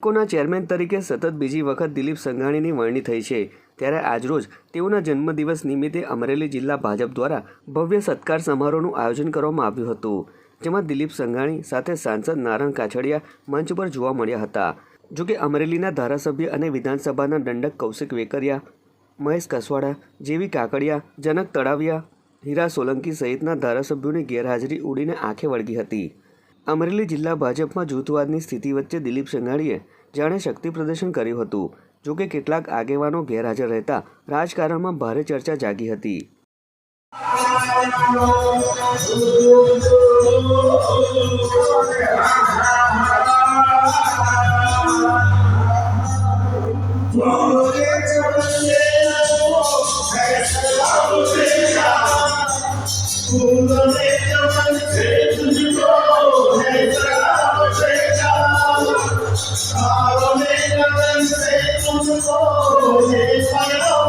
કોના ચેરમેન તરીકે સતત બીજી વખત દિલીપ સંઘાણીની વરણી થઈ છે. ત્યારે આજરોજ તેઓના જન્મદિવસ નિમિત્તે અમરેલી જિલ્લા ભાજપ દ્વારા ભવ્ય સત્કાર સમારોહનું આયોજન કરવામાં આવ્યું હતું, જેમાં દિલીપ સંઘાણી સાથે સાંસદ નારણ કાછડિયા મંચ પર જોવા મળ્યા હતા. જોકે અમરેલીના ધારાસભ્ય અને વિધાનસભાના દંડક કૌશિક વેકરિયા, મહેશ કસવાડા જેવી કાકડિયા, જનક તળાવિયા, હીરા સોલંકી સહિતના ધારાસભ્યોની ગેરહાજરી ઉડીને આંખે વળગી હતી. અમરેલી જિલ્લા ભાજપમાં જૂથવાદની સ્થિતિ વચ્ચે દિલીપ સંઘાણીએ જાણે શક્તિ પ્રદર્શન કર્યું હતું. જોકે કેટલાક આગેવાનો ગેરહાજર રહેતા રાજકારણમાં ભારે ચર્ચા જાગી હતી. 谁不能够解开？